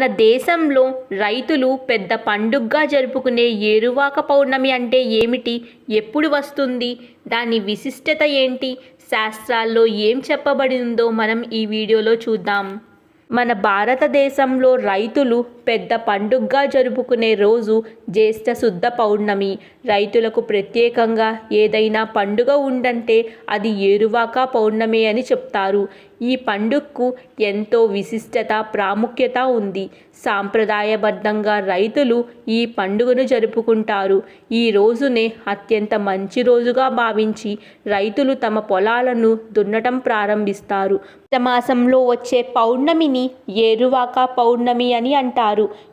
మన దేశంలో రైతులు పెద్ద పండుగగా జరుపుకునే ఏరువాక పౌర్ణమి అంటే ఏమిటి? ఎప్పుడు వస్తుంది? దాని విశిష్టత ఏంటి? శాస్త్రాల్లో ఏం చెప్పబడిందో మనం ఈ వీడియోలో చూద్దాం. మన భారతదేశంలో రైతులు పెద్ద పండుగగా జరుపుకునే రోజు జ్యేష్ఠ శుద్ధ పౌర్ణమి. రైతులకు ప్రత్యేకంగా ఏదైనా పండుగ ఉందంటే అది ఏరువాక పౌర్ణమి అని చెప్తారు. ఈ పండుగకు ఎంతో విశిష్టత ప్రాముఖ్యత ఉంది. సాంప్రదాయబద్ధంగా రైతులు ఈ పండుగను జరుపుకుంటారు. ఈ రోజునే అత్యంత మంచి రోజుగా భావించి రైతులు తమ పొలాలను దున్నటం ప్రారంభిస్తారు. మాసంలో వచ్చే పౌర్ణమిని ఏరువాక పౌర్ణమి అని అంటారు.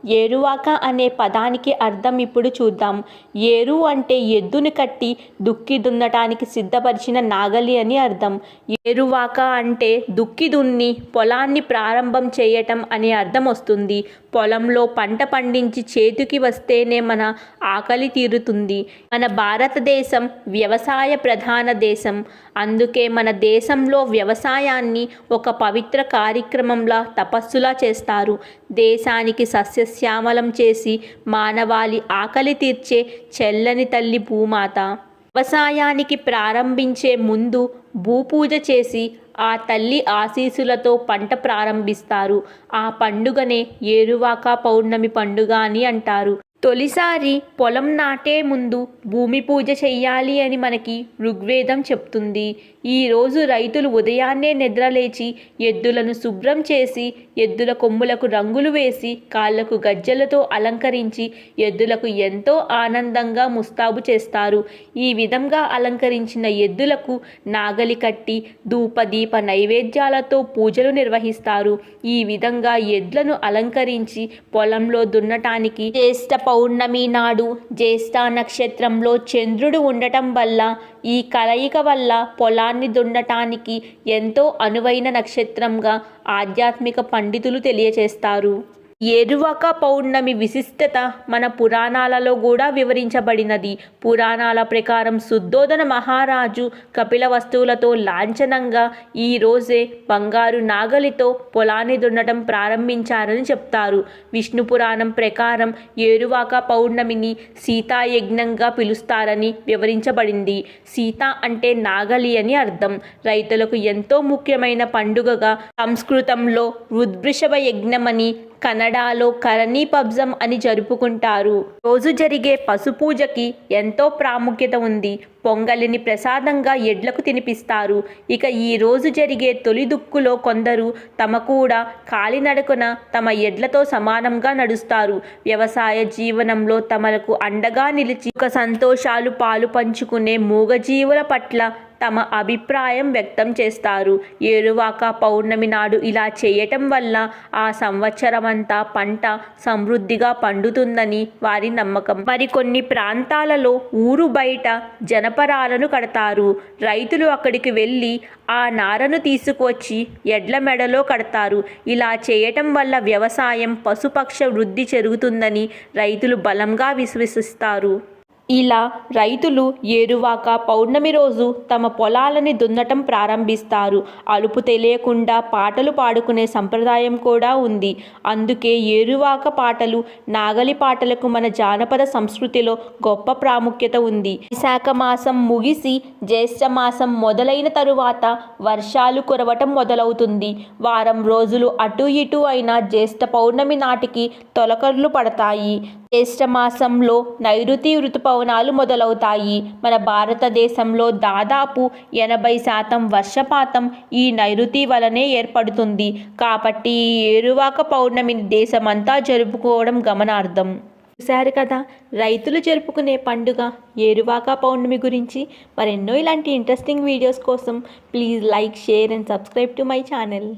ఏరువాక అనే పదానికి అర్థం ఇప్పుడు చూద్దాం. ఏరు అంటే ఎద్దుని కట్టి దుక్కి దున్నటానికి సిద్ధపరిచిన నాగలి అని అర్థం. ఏరువాక అంటే దుక్కి దున్ని పొలాన్ని ప్రారంభం చేయటం అనే అర్థం వస్తుంది. పొలంలో పంట పండించి చేతికి వస్తేనే మన ఆకలి తీరుతుంది. మన భారతదేశం వ్యవసాయ ప్రధాన దేశం. అందుకే మన దేశంలో వ్యవసాయాన్ని ఒక పవిత్ర కార్యక్రమంలా తపస్సులా చేస్తారు. దేశానికి సస్యశ్యామలం చేసి మానవాళి ఆకలి తీర్చే చెల్లని తల్లి భూమాత. వ్యవసాయానికి ప్రారంభించే ముందు భూపూజ చేసి ఆ తల్లి ఆశీసులతో పంట ప్రారంభిస్తారు. ఆ పండుగనే ఏరువాక పౌర్ణమి పండుగ అని అంటారు. తొలిసారి పొలం నాటే ముందు భూమి పూజ చెయ్యాలి అని మనకి ఋగ్వేదం చెప్తుంది. ఈరోజు రైతులు ఉదయాన్నే నిద్రలేచి ఎద్దులను శుభ్రం చేసి ఎద్దుల కొమ్ములకు రంగులు వేసి కాళ్ళకు గజ్జలతో అలంకరించి ఎద్దులకు ఎంతో ఆనందంగా ముస్తాబు చేస్తారు. ఈ విధంగా అలంకరించిన ఎద్దులకు నాగలి కట్టి ధూపదీప నైవేద్యాలతో పూజలు నిర్వహిస్తారు. ఈ విధంగా ఎద్లను అలంకరించి పొలంలో దున్నటానికి జ్యేష్ఠ పౌర్ణమి నాడు జ్యేష్ఠ నక్షత్రంలో చంద్రుడు ఉండటం వల్ల ఈ కలయిక వల్ల పొలాన్ని దున్నటానికి ఎంతో అనువైన నక్షత్రంగా ఆధ్యాత్మిక పండితులు తెలియచేస్తారు. ఎరువక పౌర్ణమి విశిష్టత మన పురాణాలలో కూడా వివరించబడినది. పురాణాల ప్రకారం శుద్ధోదన మహారాజు కపిల వస్తువులతో లాంఛనంగా ఈ రోజే బంగారు నాగలితో పొలాన్ని దున్నడం ప్రారంభించారని చెప్తారు. విష్ణు పురాణం ప్రకారం ఏరువాక పౌర్ణమిని సీతాయజ్ఞంగా పిలుస్తారని వివరించబడింది. సీత అంటే నాగలి అని అర్థం. రైతులకు ఎంతో ముఖ్యమైన పండుగగా సంస్కృతంలో వృద్భృషభ యజ్ఞమని కన్నడలో కరణీ పబ్జం అని జరుపుకుంటారు. రోజు జరిగే పశుపూజకి ఎంతో ప్రాముఖ్యత ఉంది. పొంగలిని ప్రసాదంగా ఎడ్లకు తినిపిస్తారు. ఇక ఈ రోజు జరిగే తొలి దుక్కులో కొందరు తమ కూడా కాలినడకన తమ ఎడ్లతో సమానంగా నడుస్తారు. వ్యవసాయ జీవనంలో తమలకు అండగా నిలిచి ఒక సంతోషాలు పాలు పంచుకునే మూగజీవుల పట్ల తమ అభిప్రాయం వ్యక్తం చేస్తారు. ఏరువాక పౌర్ణమి నాడు ఇలా చేయటం వల్ల ఆ సంవత్సరమంతా పంట సమృద్ధిగా పండుతుందని వారి నమ్మకం. మరికొన్ని ప్రాంతాలలో ఊరు బయట జనపరాలను కడతారు. రైతులు అక్కడికి వెళ్ళి ఆ నారను తీసుకొచ్చి ఎడ్ల మెడలో కడతారు. ఇలా చేయటం వల్ల వ్యవసాయం పశుపక్ష వృద్ధి జరుగుతుందని రైతులు బలంగా విశ్వసిస్తారు. ఇలా రైతులు ఏరువాక పౌర్ణమి రోజు తమ పొలాలని దున్నటం ప్రారంభిస్తారు. అలుపు తెలియకుండా పాటలు పాడుకునే సంప్రదాయం కూడా ఉంది. అందుకే ఏరువాక పాటలు నాగలి పాటలకు మన జానపద సంస్కృతిలో గొప్ప ప్రాముఖ్యత ఉంది. విశాఖ మాసం ముగిసి జ్యేష్ఠ మాసం మొదలైన తరువాత వర్షాలు కురవటం మొదలవుతుంది. వారం రోజులు అటు ఇటు అయిన జ్యేష్ఠ పౌర్ణమి నాటికి తొలకర్లు పడతాయి. జ్యేష్ఠమాసంలో నైరుతి ఋతుపవనాలు మొదలవుతాయి. మన భారతదేశంలో దాదాపు ఎనభై శాతం వర్షపాతం ఈ నైరుతి వలనే ఏర్పడుతుంది. కాబట్టి ఏరువాక పౌర్ణమిని దేశమంతా జరుపుకోవడం గమనార్థం చూశారు కదా రైతులు జరుపుకునే పండుగ ఏరువాక పౌర్ణమి గురించి. మరెన్నో ఇలాంటి ఇంట్రెస్టింగ్ వీడియోస్ కోసం please like share and subscribe to my channel